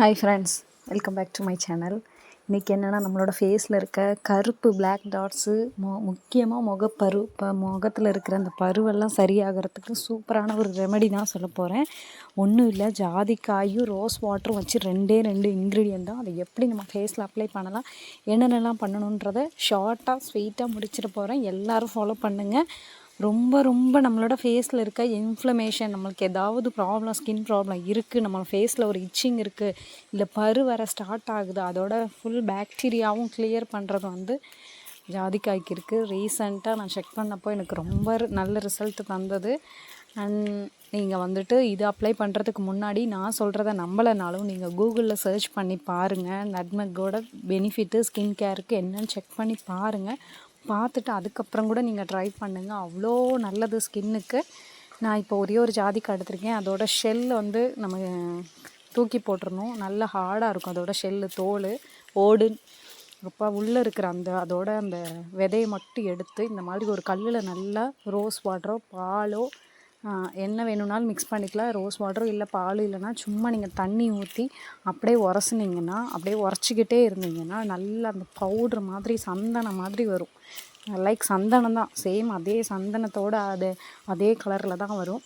Hi friends welcome back to my channel இன்றைக்கி என்னென்னா நம்மளோட ஃபேஸில் இருக்க கருப்பு பிளாக் டாட்ஸு மொ முக்கியமாக முகப்பரு இப்போ முகத்தில் இருக்கிற அந்த பருவெல்லாம் சரியாகிறதுக்கு சூப்பரான ஒரு ரெமெடி தான் சொல்ல போகிறேன் ஒன்றும் இல்லை ஜாதிக்காயும் ரோஸ் வாட்டரும் வச்சு ரெண்டே ரெண்டு இன்க்ரீடியன்ட் தான். அதை எப்படி நம்ம ஃபேஸில் அப்ளை பண்ணலாம் என்னென்னலாம் பண்ணணுன்றதை ஷார்ட்டாக ஸ்வீட்டாக முடிச்சிட போகிறேன் எல்லோரும் ஃபாலோ பண்ணுங்கள் ரொம்ப ரொம்ப நம்மளோட ஃபேஸில் இருக்க இன்ஃப்ளமேஷன் நம்மளுக்கு ஏதாவது ப்ராப்ளம் ஸ்கின் ப்ராப்ளம் இருக்குது நம்ம ஃபேஸில் ஒரு இச்சிங் இருக்குது இல்லை பரு வர ஸ்டார்ட் ஆகுது அதோட ஃபுல் பேக்டீரியாவும் கிளியர் பண்ணுறது வந்து ஜாதிக்காய்க்கு இருக்குது ரீசண்டாக நான் செக் பண்ணப்போ எனக்கு ரொம்ப நல்ல ரிசல்ட் தந்தது. அண்ட் நீங்கள் வந்துட்டு இது அப்ளை பண்ணுறதுக்கு முன்னாடி நான் சொல்கிறத நம்பலைனாலும் நீங்கள் கூகுளில் சர்ச் பண்ணி பாருங்கள் நட்மக்கோட பெனிஃபிட்டு ஸ்கின் கேருக்கு என்னன்னு செக் பண்ணி பாருங்கள் பார்த்துட்டு அதுக்கப்புறம் கூட நீங்கள் ட்ரை பண்ணுங்கள் அவ்வளோ நல்லது ஸ்கின்னுக்கு நான் இப்போ ஒரே ஒரு ஜாதிக்கு எடுத்திருக்கேன் அதோட ஷெல் வந்து நம்ம தூக்கி போட்டுருணும் நல்ல ஹார்டாக இருக்கும். அதோட ஷெல்லு தோல் ஓடு. அப்போ உள்ளே இருக்கிற அந்த அதோட அந்த விதையை மட்டும் எடுத்து இந்த மாதிரி ஒரு கல்லில் நல்லா ரோஸ் வாட்டரோ பாலோ என்ன வேணும்னாலும் மிக்ஸ் பண்ணிக்கலாம். ரோஸ் வாட்டரும் இல்லை பால் இல்லைனா சும்மா நீங்கள் தண்ணி ஊற்றி அப்படியே உரசுனீங்கன்னா அப்படியே உரச்சிக்கிட்டே இருந்தீங்கன்னா நல்லா அந்த பவுட்ரு மாதிரி சந்தனம் மாதிரி வரும். லைக் சந்தனம் தான் சேம் அதே சந்தனத்தோடு அது அதே கலரில் தான் வரும்.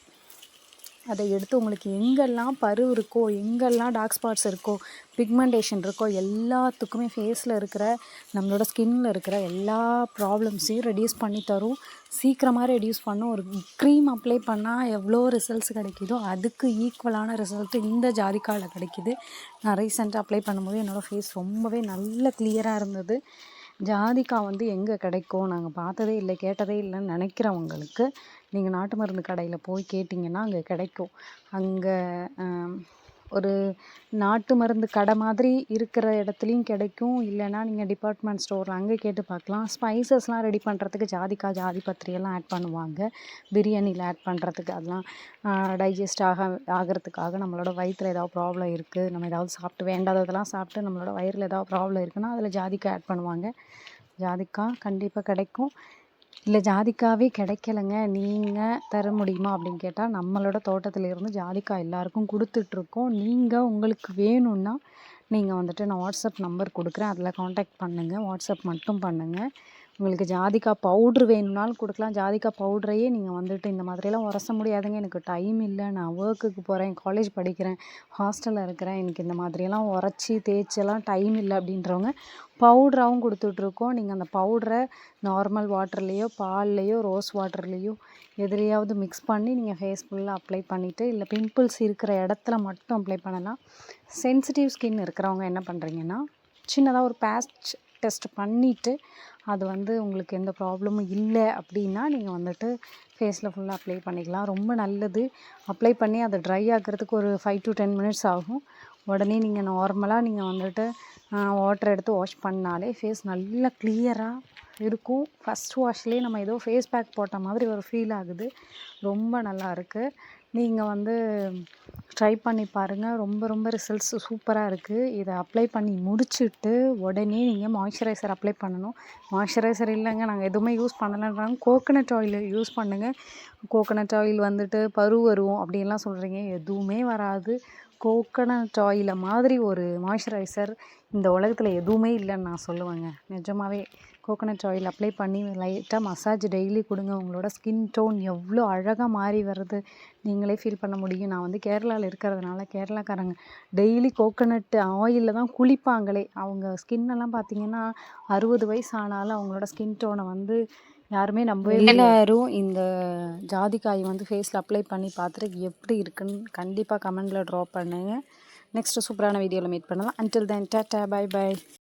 அதை எடுத்து உங்களுக்கு எங்கெல்லாம் பரு இருக்கோ எங்கெல்லாம் டார்க் ஸ்பாட்ஸ் இருக்கோ பிக்மெண்டேஷன் இருக்கோ எல்லாத்துக்குமே ஃபேஸில் இருக்கிற நம்மளோட ஸ்கின்னில் இருக்கிற எல்லா ப்ராப்ளம்ஸையும் ரெடியூஸ் பண்ணி தரும். சீக்கிரமாக ரெடியூஸ் பண்ணும். ஒரு க்ரீம் அப்ளை பண்ணால் எவ்வளோ ரிசல்ட்ஸ் கிடைக்குதோ அதுக்கு ஈக்குவலான ரிசல்ட்டு இந்த ஜாதிக்காவில் கிடைக்கிது. நான் ரீசெண்டாக அப்ளை பண்ணும்போது என்னோடய ஃபேஸ் ரொம்பவே நல்ல கிளியராக இருந்தது. ஜாதிக்காய் வந்து எங்கே கிடைக்கும்? நாங்கள் பார்த்ததே இல்லை கேட்டதே இல்லைன்னு நினைக்கிறவங்களுக்கு நீங்கள் நாட்டு மருந்து கடையில் போய் கேட்டிங்கன்னா அங்கே கிடைக்கும். அங்கே ஒரு நாட்டு மருந்து கடை மாதிரி இருக்கிற இடத்துலையும் கிடைக்கும். இல்லைன்னா நீங்கள் டிபார்ட்மெண்ட் ஸ்டோரில் அங்கே கேட்டு பார்க்கலாம். ஸ்பைசஸ்லாம் ரெடி பண்ணுறதுக்கு ஜாதிக்காய் ஜாதி பத்திரியெல்லாம் ஆட் பண்ணுவாங்க. பிரியாணியில் ஆட் பண்ணுறதுக்கு அதெல்லாம் டைஜஸ்ட் ஆக ஆகிறதுக்காக நம்மளோட வயிற்றில் ஏதாவது ப்ராப்ளம் இருக்குது நம்ம ஏதாவது சாப்பிட்டு வேண்டாததெல்லாம் சாப்பிட்டு நம்மளோட வயிறில் ஏதாவது ப்ராப்ளம் இருக்குன்னா அதில் ஜாதிக்காய் ஆட் பண்ணுவாங்க. ஜாதிக்காய் கண்டிப்பாக கிடைக்கும். இல்லை ஜாதிக்காவே கிடைக்கலங்க. நீங்கள் தர முடியுமா அப்படின்னு கேட்டால் நம்மளோட தோட்டத்தில் இருந்து ஜாதிக்காய் எல்லாருக்கும் கொடுத்துட்ருக்கோம். நீங்கள் உங்களுக்கு வேணும்னா நீங்கள் வந்துட்டு நான் வாட்ஸ்அப் நம்பர் கொடுக்குறேன். அதில் காண்டாக்ட் பண்ணுங்கள் வாட்ஸ்அப் மட்டும் பண்ணுங்கள் உங்களுக்கு ஜாதிக்காய் பவுட்ரு வேணும்னாலும் கொடுக்கலாம். ஜாதிக்காய் பவுட்ரையே நீங்கள் வந்துட்டு இந்த மாதிரியெல்லாம் உரச முடியாதுங்க. எனக்கு டைம் இல்லை. நான் ஒர்க்குக்கு போகிறேன் காலேஜ் படிக்கிறேன். ஹாஸ்டலில் இருக்கிறேன். எனக்கு இந்த மாதிரியெல்லாம் உரைச்சி தேய்ச்செல்லாம் டைம் இல்லை அப்படின்றவங்க பவுட்ராகவும் கொடுத்துட்ருக்கோம். நீங்கள் அந்த பவுட்ரை நார்மல் வாட்டர்லேயோ பால்லையோ ரோஸ் வாட்டர்லேயோ எதுலேயாவது மிக்ஸ் பண்ணி நீங்கள் ஃபேஸ் ஃபுல்லாக அப்ளை பண்ணிவிட்டு இல்லை பிம்பிள்ஸ் இருக்கிற இடத்துல மட்டும் அப்ளை பண்ணலாம். சென்சிட்டிவ் ஸ்கின் இருக்கிறவங்க என்ன பண்ணுறீங்கன்னா சின்னதாக ஒரு பேஸ்ட் டெஸ்ட் பண்ணிவிட்டு அது வந்து உங்களுக்கு எந்த ப்ராப்ளமும் இல்லை அப்படின்னா நீங்கள் வந்துட்டு ஃபேஸில் ஃபுல்லாக அப்ளை பண்ணிக்கலாம். ரொம்ப நல்லது. அப்ளை பண்ணி அதை ட்ரை ஆக்கிறதுக்கு ஒரு ஃபைவ் டு டென் மினிட்ஸ் ஆகும். உடனே நீங்கள் நார்மலாக நீங்கள் வந்துட்டு வாட்டர் எடுத்து வாஷ் பண்ணாலே ஃபேஸ் நல்லா கிளியராக இருக்கும். ஃபஸ்ட் வாஷ்லேயே நம்ம ஏதோ ஃபேஸ் பேக் போட்ட மாதிரி ஒரு ஃபீல் ஆகுது. ரொம்ப நல்லா இருக்குது நீங்கள் வந்து ட்ரை பண்ணி பாருங்கள் ரொம்ப ரொம்ப ரிசல்ட்ஸ் சூப்பராக இருக்குது இதை அப்ளை பண்ணி முடிச்சுட்டு உடனே நீங்கள் மாய்ஸ்சரைசர் அப்ளை பண்ணணும். மாய்ஸ்சரைசர் இல்லைங்க. நாங்கள் எதுவுமே யூஸ் பண்ணலைன்றாங்க கோகனட் ஆயில் யூஸ் பண்ணுங்கள் கோகனட் ஆயில் வந்துட்டு பரு வரும் அப்படின்லாம் சொல்கிறீங்க எதுவுமே வராது. கோகனட் ஆயிலை மாதிரி ஒரு மாய்ஸ்சரைசர் இந்த உலகத்தில் எதுவுமே இல்லைன்னு நான் சொல்லுவேங்க. நிஜமாகவே கோகனட் ஆயில் அப்ளை பண்ணி லைட்டாக மசாஜ் டெய்லி கொடுங்க. உங்களோட ஸ்கின் டோன் எவ்வளோ அழகாக மாறி வருது நீங்களே ஃபீல் பண்ண முடியும். நான் வந்து கேரளாவில் இருக்கிறதுனால கேரளாக்காரங்க டெய்லி கோகனட் ஆயிலில் தான் குளிப்பாங்களே. அவங்க ஸ்கின்னெல்லாம் பார்த்தீங்கன்னா அறுபது வயசு ஆனாலும் அவங்களோட ஸ்கின் டோனை வந்து யாருமே நம்பவே எல்லாரும் இந்த ஜாதிக்காய் வந்து ஃபேஸில் அப்ளை பண்ணி பார்த்துட்டு எப்படி இருக்குன்னு கண்டிப்பாக கமெண்டில் ட்ராப் பண்ணுங்கள் நெக்ஸ்ட்டு சூப்பரான வீடியோவில் மீட் பண்ணலாம். Until then tata bye bye